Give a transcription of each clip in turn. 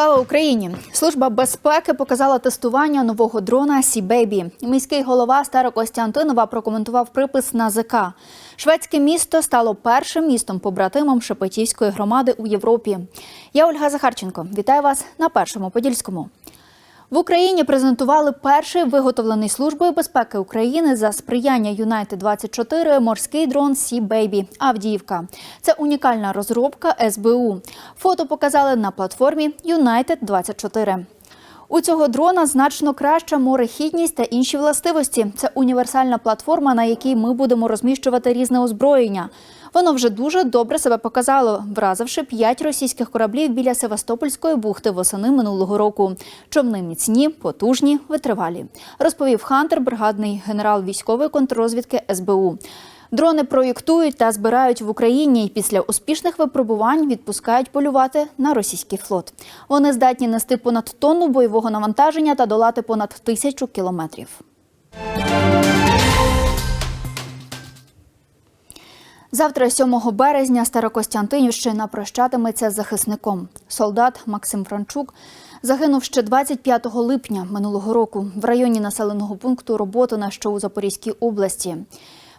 Україні! Служба безпеки показала тестування нового дрона Сі-Бейбі. Міський голова Старокостянтинова прокоментував припис на ЗК. Шведське місто стало першим містом побратимом Шепетівської громади у Європі. Я Ольга Захарченко. Вітаю вас на першому подільському. В Україні презентували перший виготовлений службою безпеки України за сприяння Юнайтед 24 морський дрон Сі Бейбі Авдіївка. Це унікальна розробка СБУ. Фото показали на платформі Юнайтед 24 у цього дрона значно краща морехідність та інші властивості. Це універсальна платформа, на якій ми будемо розміщувати різне озброєння. Воно вже дуже добре себе показало, вразивши п'ять російських кораблів біля Севастопольської бухти восени минулого року. Човни міцні, потужні, витривалі, розповів Хантер, бригадний генерал військової контррозвідки СБУ. Дрони проєктують та збирають в Україні і після успішних випробувань відпускають полювати на російський флот. Вони здатні нести понад тонну бойового навантаження та долати понад тисячу кілометрів. Завтра, 7 березня, Старокостянтинівщина прощатиметься з захисником. Солдат Максим Франчук загинув ще 25 липня минулого року в районі населеного пункту Роботина, що у Запорізькій області.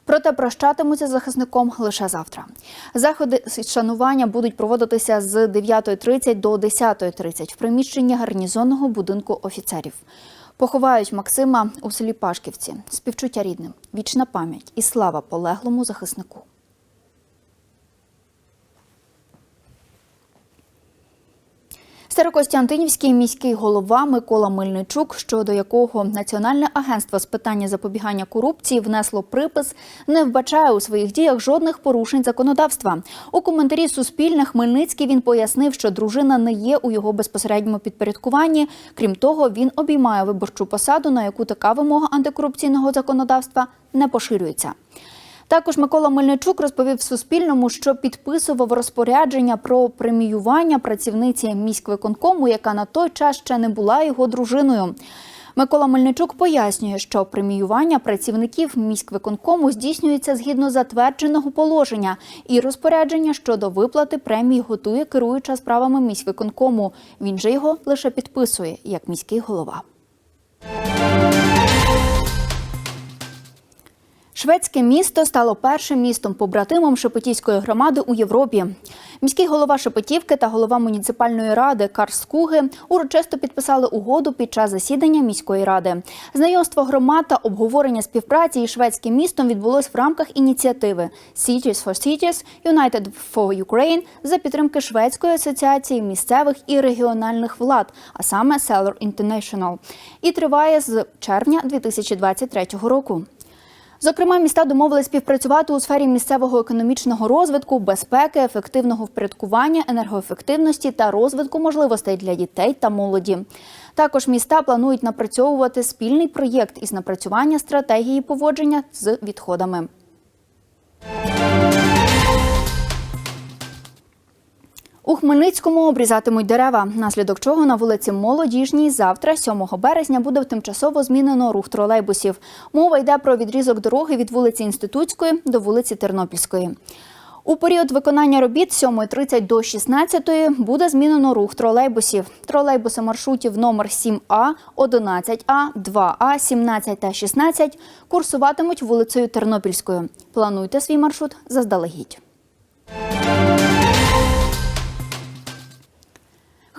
Проте прощатимуться з захисником лише завтра. Заходи шанування будуть проводитися з 9.30 до 10.30 в приміщенні гарнізонного будинку офіцерів. Поховають Максима у селі Пашківці. Співчуття рідним, вічна пам'ять і слава полеглому захиснику. Старокостянтинівський міський голова Микола Мельничук, щодо якого Національне агентство з питання запобігання корупції внесло припис, не вбачає у своїх діях жодних порушень законодавства. У коментарі Суспільне Хмельницький він пояснив, що дружина не є у його безпосередньому підпорядкуванні. Крім того, він обіймає виборчу посаду, на яку така вимога антикорупційного законодавства не поширюється. Також Микола Мельничук розповів Суспільному, що підписував розпорядження про преміювання працівниці міськвиконкому, яка на той час ще не була його дружиною. Микола Мельничук пояснює, що преміювання працівників міськвиконкому здійснюється згідно затвердженого положення, і розпорядження щодо виплати премії готує керуюча справами міськвиконкому. Він же його лише підписує як міський голова. Шведське місто стало першим містом побратимом Шепетівської громади у Європі. Міський голова Шепетівки та голова муніципальної ради Карскуги урочисто підписали угоду під час засідання міської ради. Знайомство громад та обговорення співпраці із шведським містом відбулось в рамках ініціативи Cities for Cities – United for Ukraine за підтримки Шведської асоціації місцевих і регіональних влад, а саме Seller International. І триває з червня 2023 року. Зокрема, міста домовились співпрацювати у сфері місцевого економічного розвитку, безпеки, ефективного впорядкування, енергоефективності та розвитку можливостей для дітей та молоді. Також міста планують напрацьовувати спільний проєкт із напрацювання стратегії поводження з відходами. Хмельницькому обрізатимуть дерева, наслідок чого на вулиці Молодіжній завтра, 7 березня, буде тимчасово змінено рух тролейбусів. Мова йде про відрізок дороги від вулиці Інститутської до вулиці Тернопільської. У період виконання робіт з 7.30 до 16.00 буде змінено рух тролейбусів. Тролейбуси маршрутів номер 7А, 11А, 2А, 17 та 16 курсуватимуть вулицею Тернопільською. Плануйте свій маршрут заздалегідь.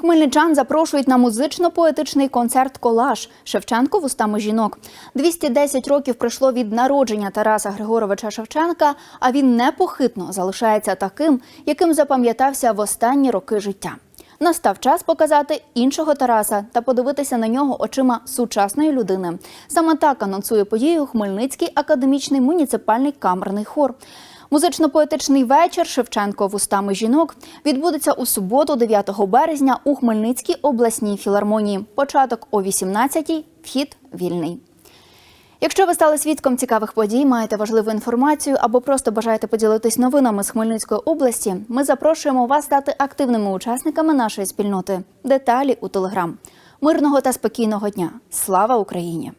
Хмельничан запрошують на музично-поетичний концерт Колаж Шевченко вустами жінок. 210 років пройшло від народження Тараса Григоровича Шевченка, а він непохитно залишається таким, яким запам'ятався в останні роки життя. Настав час показати іншого Тараса та подивитися на нього очима сучасної людини. Саме так анонсує подію Хмельницький академічний муніципальний камерний хор. Музично-поетичний вечір Шевченко вустами жінок відбудеться у суботу, 9 березня, у Хмельницькій обласній філармонії. Початок о 18-й, вхід вільний. Якщо ви стали свідком цікавих подій, маєте важливу інформацію або просто бажаєте поділитись новинами з Хмельницької області, ми запрошуємо вас стати активними учасниками нашої спільноти. Деталі у телеграм. Мирного та спокійного дня. Слава Україні!